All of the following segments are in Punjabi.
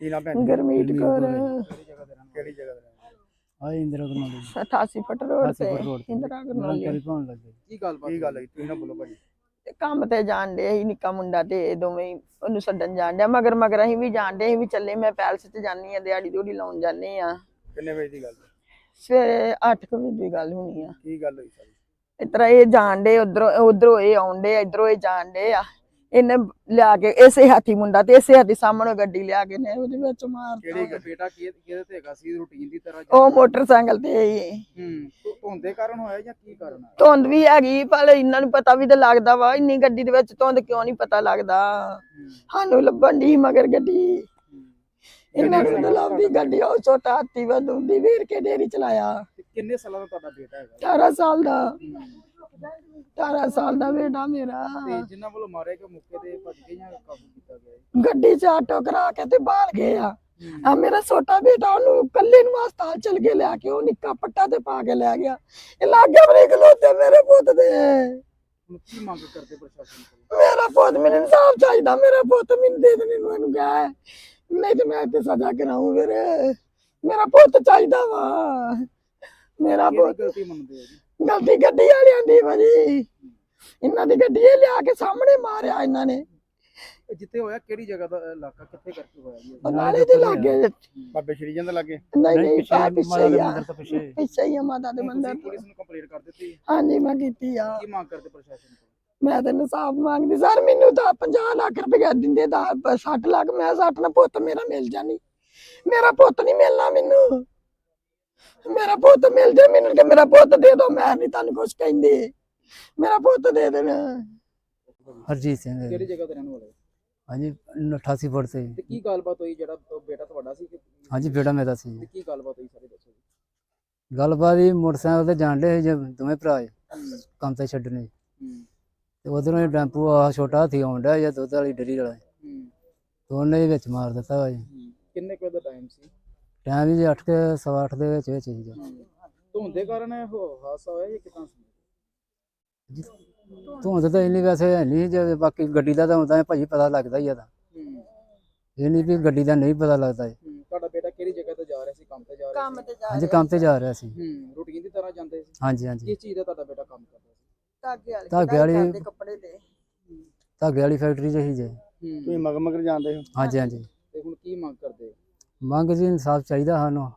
ਕੀ ਨਾਮ ਭੈਣ ਜੀ? ਗਰਮੀਤ ਗੁਰਮੀਤ ਕੌਰ ਕੌਰ। ਕਿਹੜੀ ਜਗ੍ਹਾ ਤੇ ਰਹਿੰਦੇ? ਆ ਇੰਦਰਾ ਕਰਨਾਲੀ 88 ਫੁੱਟ ਰੋਡ 88 ਤੇ ਫੁੱਟ road ਤੇ। ਇੰਦਰਾ ਮੇਰਾ ਕਰਨਾਲੀ ਕਰੀ ਪਾਉਣ ਲੱਗੇ ਕੀ ਗੱਲਬਾਤ ਕੀ ਗੱਲ ਹੈ ਤੁਸੀਂ ਨਾ ਬੋਲੋ ਭਾਜੀ। ਤੇ ਕੰਮ ਤੇ ਜਾਣ ਦੇ ਸੀ ਨਿੱਕਾ ਮੁੰਡਾ ਤੇ ਇਹ ਦੋਵੇਂ ਹੀ ਉਹਨੂੰ ਛੱਡਣ ਜਾਣ ਡਿਆ। ਮਗਰ ਮਗਰ ਅਸੀਂ ਵੀ ਜਾਣ ਦੇ ਅਸੀਂ ਵੀ ਚੱਲੇ ਮੈਂ ਪੈਲਸ 'ਚ ਜਾਨੀ ਆ ਦਿਹਾੜੀ ਦਿਹੜੀ ਲਾਉਣ ਜਾਨੀ ਆ ਕਿੰਨੇ ਵਜੇ ਦੀ ਗੱਲ ਹੈ? ਸਵੇਰੇ 8 ਵਜੇ ਦੀ ਗੱਲ ਹੋਣੀ ਆ। ਕੀ ਗੱਲ ਹੋਈ ਸਾਰੀ? ਇਸ ਤਰ੍ਹਾਂ ਇਹ ਜਾਣ ਦੇ ਉਧਰੋਂ ਉਧਰੋਂ ਇਹ ਆਉਂਦੇ ਆ ਇਧਰੋਂ ਇਹ ਜਾਣ ਦੇ ਆ। ਇਹਨੇ ਲਿਆ ਕੇ ਇਸੇ ਹਾਥੀ ਮੁੰਡਾ ਤੇ ਇਸੇ ਹਾਥੀ ਸਾਹਮਣੇ ਗੱਡੀ ਲਿਆ ਕੇ ਨੇ ਉਹਦੇ ਵਿੱਚ ਮਾਰ ਕਿਹੜੀ ਤੁਹਾਡਾ ਬੇਟਾ ਕੀ ਕਿਹਦੇ ਤੇ ਹੈਗਾ ਸੀ? ਰੂਟੀਨ ਦੀ ਤਰ੍ਹਾਂ ਉਹ ਮੋਟਰਸਾਈਕਲ ਤੇ ਹੀ। ਹੂੰ ਧੁ- ਧੁੰਦੇ ਕਾਰਨ ਹੋਇਆ ਜਾਂ ਕੀ ਕਾਰਨ ਹੈ ਧੁੰਦ ਵੀ ਹੈਗੀ ਪਰ ਇਹਨਾਂ ਨੂੰ ਪਤਾ ਵੀ ਤਾਂ ਲੱਗਦਾ ਵਾ ਇੰਨੀ ਗੱਡੀ ਦੇ ਵਿੱਚ ਧੁੰਦ ਕਿਉਂ ਨਹੀਂ ਪਤਾ ਲੱਗਦਾ? ਸਾਨੂੰ ਲੱਭਣ ਦੀ ਮਗਰ ਗੱਡੀ। ਇਹਨਾਂ ਨੂੰ ਤਾਂ ਲੱਭਦੀ ਗੱਡੀ ਉਹ ਛੋਟਾ ਹਾਥੀ ਵਧੂੰਦੀ ਵੀਰ ਕੇ ਡੇਰੀ ਚਲਾਇਆ। ਤੇ ਕਿੰਨੇ ਸਾਲਾਂ ਦਾ ਤੁਹਾਡਾ ਬੇਟਾ ਹੈਗਾ? 18 ਸਾਲ ਦਾ। 18 ਸਾਲ ਦਾ ਬੇਟਾ ਮੇਰਾ। ਤੇ ਜਿਨ੍ਹਾਂ ਵੱਲੋਂ ਮਾਰੇ ਗਏ ਮੌਕੇ ਤੇ ਭੱਜ ਗਏ ਜਾਂ ਕਾਬੂ ਕੀਤਾ ਗਿਆ? ਗੱਡੀ 'ਚ ਆਟੋ ਕਰਾ ਕੇ ਤੇ ਬਾਹਰ ਗਏ ਆ। ਆ ਮੇਰਾ ਛੋਟਾ ਬੇਟਾ ਉਹਨੂੰ ਕੱਲੇ ਨੂੰ ਹਸਪਤਾਲ ਚਲ ਕੇ ਲਿਆ ਕੇ ਉਹ ਨਿੱਕਾ ਪੱਟਾ ਤੇ ਪਾ ਕੇ ਲੈ ਗਿਆ। ਇਹ ਲਾਗੇ ਬਰੇ ਖਲੋਤੇ ਮੇਰੇ ਪੁੱਤ ਦੇ। ਹੁਣ ਕੀ ਮੰਗ ਕਰਦੇ ਪ੍ਰਸ਼ਾਸਨ ਕੋਲ ਮੇਰਾ ਪੁੱਤ ਮੈਨੂੰ ਇਨਸਾਫ ਚਾਹੀਦਾ ਮੇਰਾ ਪੁੱਤ ਮੈਨੂੰ ਦੇ ਦੇਣ ਨੂੰ ਇਹਨੂੰ ਕਹਿ। ਨਹੀਂ ਤੇ ਮੈਂ ਤੇ ਸਜ਼ਾ ਕਰਾਉਂ ਵੀਰੇ ਮੇਰਾ ਪੁੱਤ ਚਾਹੀਦਾ ਵਾ। ਮੇਰਾ ਪੁੱਤ ਗਲਤੀ ਮੰਨਦੇ ਹੋ ਜੀ? ਗਲਤੀ ਗੱਡੀ ਵਾਲਿਆਂ ਦੀ ਭਾਜੀ। ਇਹਨਾਂ ਦੀ ਗੱਡੀ ਇਹ ਲਿਆ ਕੇ ਸਾਹਮਣੇ ਮਾਰਿਆ ਇਹਨਾਂ ਨੇ। ਇਹ ਜਿੱਥੇ ਹੋਇਆ ਕਿਹੜੀ ਜਗ੍ਹਾ ਦਾ ਇਲਾਕਾ ਕਿੱਥੇ ਕਰਕੇ ਹੋਇਆ ਜੀ? ਇਹ? ਨਾਲੇ ਦੇ ਲਾਗੇ ਬਾਬੇ ਸ਼੍ਰੀ ਜੰਦ ਲੱਗੇ? ਨਹੀਂ ਨਹੀਂ ਪਿੱਛੇ ਪਿੱਛੇ ਮਾਤਾ ਹੀ ਦੇ ਆ। ਮੰਦਿਰ ਤੋਂ ਪਿੱਛੇ। ਪਿੱਛੇ ਹੀ ਆ ਮਾਤਾ ਦੇ ਮੰਦਿਰ ਤੁਸੀਂ ਤੋਂ। ਪੁਲਿਸ ਨੂੰ ਕੰਪਲੇਂਟ ਕਰ ਦਿੱਤੀ। ਹਾਂਜੀ ਮੈਂ ਕੀਤੀ ਆ। ਕੀ ਮੰਗ ਕਰਦੇ ਪ੍ਰਸ਼ਾਸਨ ਕੋਲ ਮੈਂ ਤਾਂ ਇਨਸਾਫ ਮੰਗਦੀ ਸਰ ਮੈਨੂੰ ਤਾਂ 50 ਲੱਖ ਰੁਪਏ ਦਿੰਦੇ ਦਾ 60 ਲੱਖ ਮੈਂ 60 ਨਾ ਪੁੱਤ ਮੇਰਾ ਮਿਲ ਜਾਣੀ। ਮੇਰਾ ਪੁੱਤ ਨਹੀਂ ਮਿਲਣਾ ਮੈਨੂੰ। ਮੇਰਾ ਪੁੱਤ ਮਿਲ ਜਾ ਮੈਨੂੰ ਕਿ ਮੇਰਾ ਪੁੱਤ ਦੇ ਦੋ ਮੈਂ ਨਹੀਂ ਤੁਹਾਨੂੰ ਕੁਝ ਕਹਿੰਦੀ। ਮੇਰਾ ਪੁੱਤ ਦੇ ਦੇਣਾ ਹਰਜੀਤ ਸਿੰਘ ਕਿਹੜੀ ਜਗ੍ਹਾ ਤੇ ਰਹਿਣ ਵਾਲੇ ਹਾਂਜੀ 88 ਫੁੱਟ ਤੇ। ਤੇ ਕੀ ਗੱਲਬਾਤ ਹੋਈ ਜਿਹੜਾ ਉਹ ਬੇਟਾ ਤੁਹਾਡਾ ਸੀ ਕਿ ਹਾਂਜੀ ਬੇਟਾ ਮੇਰਾ ਸੀ। ਤੇ ਕੀ ਗੱਲਬਾਤ ਹੋਈ ਸਾਰੇ ਦੱਸੋ ਜੀ। ਗੱਲਬਾਤ ਹੀ ਮੋਟਰਸਾਈਕਲ ਤੇ ਜਾਣ ਦੇ ਦੋਵੇਂ ਭਰਾ ਕੰਮ ਤੇ ਛੱਡਣੇ। ਹੂੰ। ਤੇ ਉਧਰੋਂ ਹੀ ਟੈਂਪੂ ਆ ਛੋਟਾ ਹਾਥੀ ਆਉਂਦਾ ਜਾਂ ਦੁੱਧ ਵਾਲੀ ਡਰੀ ਵਾਲਾ। ਹੂੰ। ਹੀ ਵਿੱਚ ਮਾਰ ਦਿੱਤਾ ਵਾ ਜੀ। ਹੂੰ। ਕਿੰਨੇ ਕੁ ਵਜੇ ਦਾ ਟਾਈਮ ਸੀ? ਟਾਈਮ ਜੀ 8 ਕੇ ਸਵਾ ਅੱਠ ਦੇ ਵਿੱਚ ਵਿੱਚ ਸੀ ਜੀ ਧੁੰਦੇ ਕਾਰਨ ਇਹ ਹੋ- ਹਾਦਸਾ ਹੋਇਆ ਜਾਂ ਕਿਦਾਂ ਸੀ? ਧੁੰਦ ਤਾਂ ਇੰਨੀ ਵੈਸੇ ਹੈ ਨਹੀਂ ਜੇ ਬਾਕੀ ਗੱਡੀ ਦਾ ਤਾਂ ਹੁੰਦਾ ਹੈ ਭਾਜੀ ਪਤਾ ਲੱਗਦਾ ਹੀ ਆ ਤਾਂ ਹੂੰ। ਇਹ ਨਹੀਂ ਵੀ ਗੱਡੀ ਦਾ ਨਹੀਂ ਪਤਾ ਲੱਗਦਾ ਜੀ ਹੂੰ। ਤੁਹਾਡਾ ਬੇਟਾ ਕਿਹੜੀ ਜਗ੍ਹਾ ਤੇ ਜਾ ਰਿਹਾ ਸੀ? ਕੰਮ ਤੇ ਜਾ ਰਿਹਾ ਕੰਮ ਸੀ? ਤੇ ਜਾ ਹਾਂਜੀ ਕੰਮ ਤੇ ਜਾ ਰਿਹਾ ਸੀ। ਹੂੰ ਰੂਟੀਨ ਦੀ ਤਰ੍ਹਾਂ ਜਾਂਦੇ ਸੀ? ਹਾਂਜੀ ਹਾਂਜੀ। ਕਿਸ ਚੀਜ਼ ਦਾ ਤੁਹਾਡਾ ਬੇਟਾ ਕੰਮ ਕਰਦਾ ਸੀ? ਧਾਗੇ ਵਾਲੀ ਧਾਗੇ ਕਢਾਈ ਵਾਲੀ- ਕਰਦੇ ਕੱਪੜੇ ਤੇ ਧਾਗੇ ਵਾਲੀ ਫੈਕਟਰੀ 'ਚ ਹੀ ਜੇ। ਹੂੰ। ਤੁਸੀਂ ਮਗਰ ਮਗਰ ਜਾਂਦੇ ਹੋ? ਹਾਂਜੀ ਹਾਂਜੀ। ਤੇ ਹੁਣ ਕੀ ਮੰਗ ਕਰਦੇ? ਮੰਗ ਜੀ ਇਨਸਾਫ ਚਾਹੀਦਾ ਸਾਨੂੰ।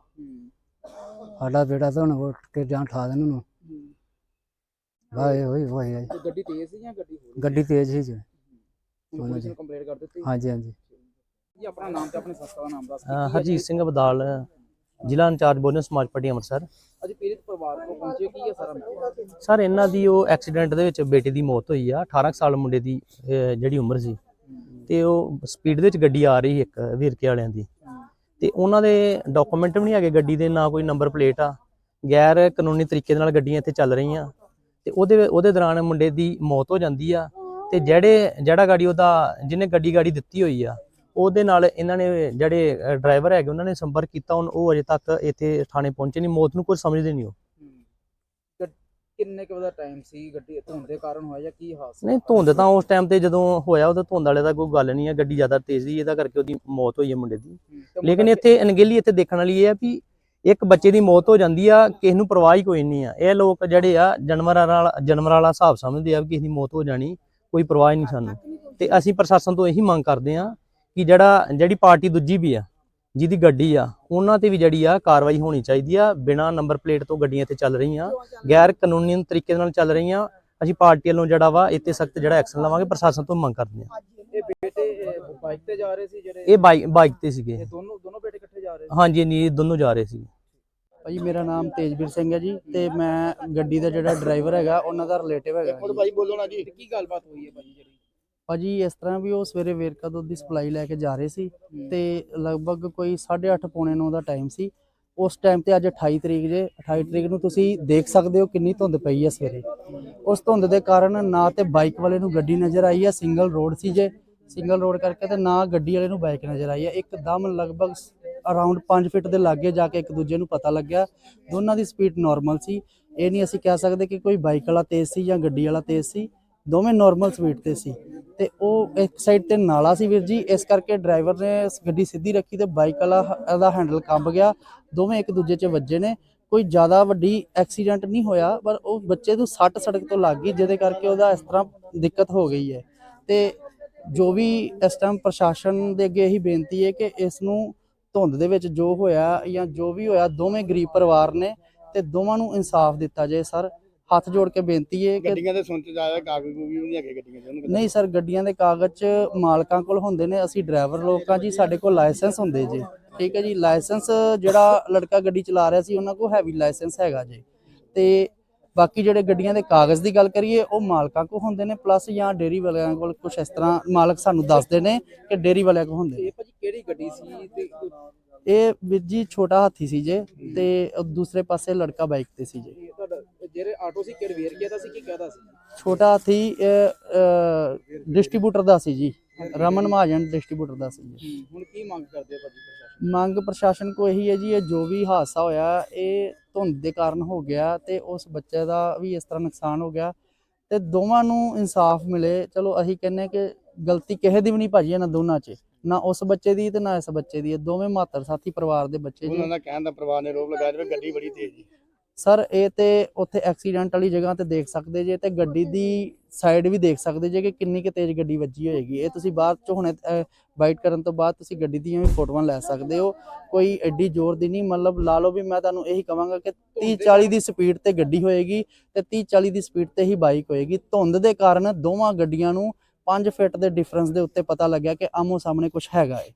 ਸਾਡਾ ਬੇਟਾ ਤਾਂ ਹੁਣ ਉੱਠ ਕੇ ਜਾਂ ਠਾ ਦੇਣ। ਵਾਹ ਇਹ ਹੋਈ ਹੋਈ ਗੱਡੀ ਤੇਜ਼ ਸੀ ਜਾਂ ਗੱਡੀ ਹੋਰ ਗੱਡੀ ਤੇਜ਼ ਹੀ ਜੀ। ਹੁਣ ਪੁਲਿਸ ਨੂੰ ਕੰਪਲੇਂਟ ਕਰ ਦਿੱਤੀ। ਹਾਂਜੀ ਹਾਂਜੀ। ਜੀ ਆਪਣਾ ਨਾਮ ਤੇ ਆਪਣੇ ਸੰਸਥਾ ਦਾ ਨਾਮ ਦੱਸ ਅ, ਹਰਜੀਤ ਸਿੰਘ ਬਦਾਲ ਜ਼ਿਲ੍ਹਾ ਇੰਚਾਰਜ ਬੋਲਨ ਸਮਾਜ ਪਾਰਟੀ ਅੰਮ੍ਰਿਤਸਰ। ਅੱਜ ਪੀੜਿਤ ਪਰਿਵਾਰ ਕੋਲ ਪਹੁੰਚੇ ਕੀ ਹੈ ਸਾਰਾ ਮਾਮਲਾ? ਸਰ ਇਹਨਾਂ ਦੀ ਉਹ ਐਕਸੀਡੈਂਟ ਦੇ ਵਿੱਚ ਬੇਟੇ ਦੀ ਮੌਤ ਹੋਈ ਆ 18 ਕੁ ਸਾਲ ਮੁੰਡੇ ਦੀ ਜਿਹੜੀ ਉਮਰ ਸੀ। ਤੇ ਉਹ ਸਪੀਡ ਦੇ ਵਿੱਚ ਗੱਡੀ ਆ ਰਹੀ ਇੱਕ ਵੀਰਕੇ ਵਾਲਿਆਂ ਦੀ। ਤੇ ਉਹਨਾਂ ਦੇ ਡਾਕੂਮੈਂਟ ਵੀ ਨਹੀਂ ਹੈਗੇ ਗੱਡੀ ਦੇ, ਨਾ ਕੋਈ ਨੰਬਰ ਪਲੇਟ ਆ। ਗੈਰ ਕਾਨੂੰਨੀ ਤਰੀਕੇ ਦੇ ਨਾਲ ਗੱਡੀਆਂ ਇੱਥੇ ਚੱਲ ਰਹੀਆਂ। ਤੇ ਉਹਦੇ ਉਹਦੇ ਦੌਰਾਨ ਮੁੰਡੇ ਦੀ ਮੌਤ ਹੋ ਜਾਂਦੀ ਆ। ਤੇ ਜਿਹੜੇ, ਜਿਹੜਾ ਗਾੜੀ ਉਹਦਾ, ਜਿਹਨੇ ਗੱਡੀ ਗਾੜੀ ਦਿੱਤੀ ਹੋਈ ਆ, ਉਹਦੇ ਨਾਲ ਇਹਨਾਂ ਨੇ ਜਿਹੜੇ ਡਰਾਈਵਰ ਹੈਗੇ, ਉਹਨਾਂ ਨੇ ਸੰਪਰਕ ਕੀਤਾ, ਹੁਣ ਉਹ ਅਜੇ ਤੱਕ ਇੱਥੇ ਥਾਣੇ ਪਹੁੰਚੇ ਨਹੀਂ ਮੌਤ ਨੂੰ ਕੁਝ ਸਮਝਦੇ ਨਹੀਂ ਉਹ। ਕਿੰਨੇ ਕੁ ਦਾ ਟਾਈਮ ਸੀ ਗੱਡੀ ਧੁੰਦ ਦੇ ਕਾਰਨ ਹੋਇਆ ਜਾਂ ਕੀ ਹਾਦਸਾ ਨਹੀਂ ਧੁੰਦ ਤਾਂ ਉਸ ਟਾਈਮ ਤੇ ਜਦੋਂ ਹੋਇਆ ਉਹਦਾ ਧੁੰਦ ਵਾਲੇ ਦਾ ਕੋਈ ਗੱਲ ਨਹੀਂ ਹੈ ਗੱਡੀ ਜ਼ਿਆਦਾ ਤੇਜ਼ ਸੀ ਇਹਦਾ ਕਰਕੇ ਉਹਦੀ ਮੌਤ ਹੋਈ ਹੈ ਮੁੰਡੇ ਦੀ। ਲੇਕਿਨ ਇੱਥੇ ਅਣਗਹਿਲੀ ਇੱਥੇ ਦੇਖਣ ਵਾਲੀ ਇਹ ਹੈ ਵੀ ਇੱਕ ਬੱਚੇ ਦੀ ਮੌਤ ਹੋ ਜਾਂਦੀ ਆ ਕਿਸੇ ਨੂੰ ਪਰਵਾਹ ਹੀ ਕੋਈ ਨਹੀਂ ਆ। ਇਹ ਲੋਕ ਜਿਹੜੇ ਆ ਜਾਨਵਰਾਂ ਨਾਲ ਜਾਨਵਰਾਂ ਵਾਲਾ ਹਿਸਾਬ ਸਮਝਦੇ ਆ ਵੀ ਕਿਸੇ ਦੀ ਮੌਤ ਹੋ ਜਾਣੀ ਕੋਈ ਪਰਵਾਹ ਨਹੀਂ ਸਾਨੂੰ। ਤੇ ਅਸੀਂ ਪ੍ਰਸ਼ਾਸਨ ਤੋਂ ਇਹੀ ਮੰਗ ਕਰਦੇ ਆ ਕਿ ਜਿਹੜਾ ਜਿਹੜੀ ਪਾਰਟੀ ਦੂਜੀ ਵੀ ਆ ਜਿਹਦੀ ਗੱਡੀ ਆ ਉਹਨਾਂ ਤੇ ਵੀ ਜਿਹੜੀ ਆ ਕਾਰਵਾਈ ਹੋਣੀ ਚਾਹੀਦੀ ਆ ਬਿਨਾਂ ਨੰਬਰ ਪਲੇਟ ਤੋਂ ਗੱਡੀਆਂ ਇੱਥੇ ਚੱਲ ਰਹੀਆਂ ਗੈਰ ਕਾਨੂੰਨੀ ਤਰੀਕੇ ਨਾਲ ਚੱਲ ਰਹੀਆਂ ਅਸੀਂ ਪਾਰਟੀ ਵੱਲੋਂ ਜਿਹੜਾ ਵਾ ਇੱਥੇ ਸਖਤ ਜਿਹੜਾ ਐਕਸ਼ਨ ਲਵਾਂਗੇ ਪ੍ਰਸ਼ਾਸਨ ਤੋਂ ਮੰਗ ਕਰਦੇ ਆ ਇਹ ਬੇਟੇ ਬਾਈਕ ਤੇ ਜਾ ਰਹੇ ਸੀ ਜਿਹੜੇ? ਇਹ ਬਾਈਕ ਬਾਈਕ ਤੇ ਸੀਗੇ। ਇਹ ਦੋਨੋਂ ਦੋਨੋਂ ਬੇਟੇ ਇਕੱਠੇ ਜਾ ਰਹੇ ਸੀ? ਹਾਂਜੀ ਨਹੀਂ ਦੋਨੋਂ ਜਾ ਰਹੇ ਸੀ। ਭਾਜੀ ਮੇਰਾ ਨਾਮ ਤੇਜਵੀਰ ਸਿੰਘ ਹੈ ਜੀ ਤੇ ਮੈਂ ਗੱਡੀ ਦਾ ਜਿਹੜਾ ਡਰਾਈਵਰ ਹੈਗਾ ਉਹਨਾਂ ਦਾ ਰਿਲੇਟਿਵ ਹੈਗਾ ਜੀ। ਭਾਈ ਬੋਲੋ ਨਾ ਜੀ। ਤੇ ਕੀ ਗੱਲਬਾਤ ਹੋਈ ਹੈ ਭਾਜੀ? ਭਾਜੀ ਇਸ ਤਰ੍ਹਾਂ ਵੀ ਉਹ ਸਵੇਰੇ ਵੇਰਕਾ ਦੁੱਧ ਦੀ ਸਪਲਾਈ ਲੈ ਕੇ ਜਾ ਰਹੇ ਸੀ ਤੇ ਲਗਭਗ ਕੋਈ 8:30 ਪੌਣੇ 9 ਦਾ ਟਾਈਮ ਸੀ। ਉਸ ਟਾਈਮ ਤੇ ਅੱਜ 28 ਤਰੀਕ ਜੇ 28 ਤਰੀਕ ਨੂੰ ਤੁਸੀਂ ਦੇਖ ਸਕਦੇ ਹੋ ਕਿੰਨੀ ਧੁੰਦ ਪਈ ਹੈ ਸਵੇਰੇ। ਉਸ ਧੁੰਦ ਦੇ ਕਾਰਨ ਨਾ ਤੇ ਬਾਈਕ ਵਾਲੇ ਨੂੰ ਗੱਡੀ ਨਜ਼ਰ ਆਈ ਹੈ ਸਿੰਗਲ ਰੋਡ ਸੀ ਜੇ। ਸਿੰਗਲ ਰੋਡ ਕਰਕੇ ਤੇ ਨਾ ਗੱਡੀ ਵਾਲੇ ਨੂੰ ਬਾਈਕ ਨਜ਼ਰ ਆਈ ਹੈ ਇੱਕਦਮ ਲਗਭਗ ਅਰਾਊਂਡ 5 ਫੁੱਟ ਦੇ ਲਾਗੇ ਜਾ ਕੇ ਇੱਕ ਦੂਜੇ ਨੂੰ ਪਤਾ ਲੱਗਿਆ। ਦੋਨਾਂ ਦੀ ਸਪੀਡ ਨਾਰਮਲ ਸੀ। ਇਹ ਨਹੀਂ ਅਸੀਂ ਕਹਿ ਸਕਦੇ ਕਿ ਕੋਈ ਬਾਈਕ ਵਾਲਾ ਤੇਜ਼ ਸੀ ਜਾਂ ਗੱਡੀ ਵਾਲਾ ਤੇਜ਼ ਸੀ। ਦੋਵੇਂ ਨਾਰਮਲ ਸਪੀਡ ਤੇ ਸੀ। ਤੇ ਉਹ ਇੱਕ ਸਾਈਡ ਤੇ ਨਾਲਾ ਸੀ ਵੀਰ ਜੀ, ਇਸ ਕਰਕੇ ਡਰਾਈਵਰ ਨੇ ਗੱਡੀ ਸਿੱਧੀ ਰੱਖੀ ਤੇ ਬਾਈਕ ਵਾਲਾ ਦਾ ਹੈਂਡਲ ਕੰਬ ਗਿਆ। ਦੋਵੇਂ ਇੱਕ ਦੂਜੇ 'ਚ ਵੱਜੇ ਨੇ। ਕੋਈ ਜ਼ਿਆਦਾ ਵੱਡੀ ਐਕਸੀਡੈਂਟ ਨਹੀਂ ਹੋਇਆ, ਪਰ ਉਹ ਬੱਚੇ ਨੂੰ ਸੱਟ ਸੜਕ ਤੋਂ ਲੱਗ ਗਈ, ਜਿਹਦੇ ਕਰਕੇ ਉਹਦਾ ਇਸ ਤਰ੍ਹਾਂ ਦਿੱਕਤ ਹੋ ਗਈ ਹੈ। ਤੇ ਜੋ ਵੀ ਇਸ ਟਾਈਮ ਪ੍ਰਸ਼ਾਸਨ ਦੇ ਅੱਗੇ ਇਹੀ ਬੇਨਤੀ ਹੈ ਕਿ ਇਸ ਨੂੰ ਧੁੰਦ ਦੇ ਵਿੱਚ ਜੋ ਹੋਇਆ ਜਾਂ ਜੋ ਵੀ ਹੋਇਆ, ਦੋਵੇਂ ਗਰੀਬ ਪਰਿਵਾਰ ਨੇ ਤੇ ਦੋਵਾਂ ਨੂੰ ਇਨਸਾਫ ਦਿੱਤਾ ਜਾਏ, ਸਰ। ਹੱਥ ਜੋੜ ਕੇ ਬੇਨਤੀ ਹੈ ਕਿ ਗੱਡੀਆਂ ਦੇ ਸੁਣ ਚ ਜਾਇਆ ਕਾਗਜ਼ ਵੀ ਨਹੀਂ ਹੈਗੇ ਗੱਡੀਆਂ ਦੇ ਉਹਨੂੰ ਨਹੀਂ ਸਰ ਗੱਡੀਆਂ ਦੇ ਕਾਗਜ਼ 'ਚ ਮਾਲਕਾਂ ਕੋਲ ਹੁੰਦੇ ਨੇ ਅਸੀਂ ਡਰਾਈਵਰ ਲੋਕਾਂ ਜੀ ਸਾਡੇ ਕੋਲ ਲਾਇਸੈਂਸ ਹੁੰਦੇ ਜੀ। ਠੀਕ ਹੈ ਜੀ ਲਾਇਸੈਂਸ ਜਿਹੜਾ ਲੜਕਾ ਗੱਡੀ ਚਲਾ ਰਿਹਾ ਸੀ ਉਹਨਾਂ ਕੋਲ ਹੈਵੀ ਲਾਇਸੈਂਸ ਹੈਗਾ ਜੀ। ਤੇ ਬਾਕੀ ਜਿਹੜੇ ਗੱਡੀਆਂ ਦੇ ਕਾਗਜ਼ ਦੀ ਗੱਲ ਕਰੀਏ ਉਹ ਮਾਲਕਾਂ ਕੋਲ ਹੁੰਦੇ ਨੇ ਪਲੱਸ ਜਾਂ ਡੇਰੀ ਵਾਲਿਆਂ ਕੋਲ ਕੁਝ ਇਸ ਤਰ੍ਹਾਂ ਮਾਲਕ ਸਾਨੂੰ ਦੱਸਦੇ ਨੇ ਕਿ ਡੇਰੀ ਵਾਲਿਆਂ ਕੋਲ ਹੁੰਦੇ ਨੇ। ਇਹ ਭਾਜੀ ਕਿਹੜੀ ਗੱਡੀ ਸੀ ਤੇ ਇਹ ਵੀਰ ਜੀ ਛੋਟਾ ਹਾਥੀ ਸੀ ਜੇ ਤੇ ਦੂਸਰੇ ਪਾਸੇ ਲੜਕਾ ਬਾਈਕ ਤੇ ਸੀ ਜੇ। ਜਿਹੜੇ ਆਟੋ ਸੀ ਕਿ ਰਿਵੇਅਰ ਕੀਤਾ ਸੀ ਕਿ ਕਹਦਾ ਸੀ? ਛੋਟਾ ਹਾਥੀ ਡਿਸਟ੍ਰੀਬਿਊਟਰ ਦਾ ਸੀ ਜੀ। ਰਮਨ ਮਹਾਜਨ ਡਿਸਟ੍ਰੀਬਿਊਟਰ ਦਾ ਸੀ ਜੀ। ਹੁਣ ਕੀ ਮੰਗ ਕਰਦੇ ਆ ਭਾਜੀ ਪ੍ਰਸ਼ਾਸਨ? ਮੰਗ ਪ੍ਰਸ਼ਾਸਨ ਕੋ ਇਹੀ ਹੈ ਜੀ ਇਹ ਜੋ ਵੀ ਹਾਦਸਾ ਹੋਇਆ ਇਹ ਧੁੰਦ ਦੇ ਕਾਰਨ ਹੋ ਗਿਆ ਤੇ ਉਸ ਬੱਚੇ ਦਾ ਵੀ ਇਸ ਤਰ੍ਹਾਂ ਨੁਕਸਾਨ ਹੋ ਗਿਆ ਤੇ ਦੋਵਾਂ ਨੂੰ ਇਨਸਾਫ ਮਿਲੇ। ਚਲੋ ਅਸੀਂ ਕਹਿੰਨੇ ਕਿ ਗਲਤੀ ਕਿਸੇ ਦੀ ਵੀ ਨਹੀਂ ਭਾਜੀ ਇਹਨਾਂ ਦੋਨਾਂ 'ਚ। ਨਾ ਉਸ ਬੱਚੇ ਦੀ ਤੇ ਨਾ ਇਸ ਬੱਚੇ ਦੀ। ਇਹ ਦੋਵੇਂ ਮਾਤਰ ਸਾਥੀ ਪਰਿਵਾਰ ਦੇ ਬੱਚੇ ਜੀ। ਉਹਨਾਂ ਦਾ ਕਹਿਣ ਦਾ ਪਰਿਵਾਰ ਨੇ ਰੋਪ ਲਗਾਇਆ ਜਿਵੇਂ ਗੱਡੀ ਬੜੀ ਤੇਜ਼ ਸੀ ਸਰ ਇਹ ਤੇ ਉੱਥੇ ਐਕਸੀਡੈਂਟ ਵਾਲੀ ਜਗ੍ਹਾ ਤੇ ਦੇਖ ਸਕਦੇ ਜੇ ਤੇ ਗੱਡੀ ਦੀ ਸਾਈਡ ਵੀ ਦੇਖ ਸਕਦੇ ਜੇ ਕਿ ਕਿੰਨੀ ਕੁ ਤੇਜ਼ ਗੱਡੀ ਵੱਜੀ ਹੋਏਗੀ। ਇਹ ਤੁਸੀਂ ਬਾਅਦ ਚ ਹੁਣੇ ਬਾਈਟ ਕਰਨ ਤੋਂ ਬਾਅਦ ਤੁਸੀਂ ਗੱਡੀ ਦੀਆਂ ਵੀ ਫੋਟੋਆਂ ਲੈ ਸਕਦੇ ਹੋ। ਕੋਈ ਐਡੀ ਜ਼ੋਰ ਦੀ ਨਹੀਂ ਮਤਲਬ ਲਾ ਲਓ ਵੀ ਮੈਂ ਤੁਹਾਨੂੰ ਇਹੀ ਕਹਾਂਗਾ ਕਿ 30 40 ਦੀ ਸਪੀਡ ਤੇ ਗੱਡੀ ਹੋਏਗੀ ਤੇ 30 40 ਦੀ ਸਪੀਡ ਤੇ ਹੀ ਬਾਈਕ ਹੋਏਗੀ। ਧੁੰਦ ਦੇ ਕਾਰਨ ਦੋਵਾਂ ਗੱਡੀਆਂ ਨੂੰ 5 ਫਿਟ ਦੇ ਡਿਫਰੈਂਸ ਦੇ ਉੱਤੇ ਪਤਾ ਲੱਗਿਆ ਕਿ ਆਮੋ ਸਾਹਮਣੇ ਕੁਝ ਹੈਗਾ ਏ।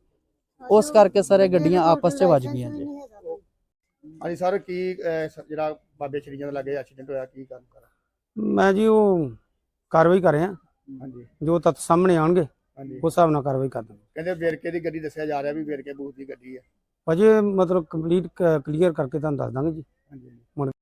ਉਸ ਕਰਕੇ ਸਰ ਗੱਡੀਆਂ ਆਪਸ 'ਚ ਵੱਜ ਗਈਆਂ ਜੀ। ਹਾਂਜੀ ਸਰ ਕੀ ਅਹ, ਸ- ਜਿਹੜਾ ਬਾਬੇ ਸ਼੍ਰੀ ਦਾ ਲੱਗੇ ਐਕਸੀਡੈਂਟ ਹੋਇਆ ਕੀ ਕੰਮ ਕਰਾ ਮੈਂ ਜੀ ਉਹ ਕਾਰਵਾਈ ਕਰ ਰਿਹਾ। ਹਾਂਜੀ। ਜੋ ਤੱਤ ਸਾਹਮਣੇ ਆਉਣਗੇ ਹਾਂਜੀ। ਉਸ ਹਿਸਾਬ ਨਾਲ ਕਾਰਵਾਈ ਕਰ ਦਾਂਗੇ ਕਹਿੰਦੇ ਵੇਰਕੇ ਦੀ ਗੱਡੀ ਦੱਸਿਆ ਜਾ ਰਿਹਾ ਵੀ ਵੇਰਕੇ ਬੂਥ ਦੀ ਗੱਡੀ ਹੈ। ਅਜੇ ਮਤਲਬ ਕੰਪਲੀਟ ਕਲੀਅਰ ਕਰਕੇ ਤੁਹਾਨੂੰ ਦੱਸ ਦਾਂਗੇ ਜੀ। ਹਾਂਜੀ।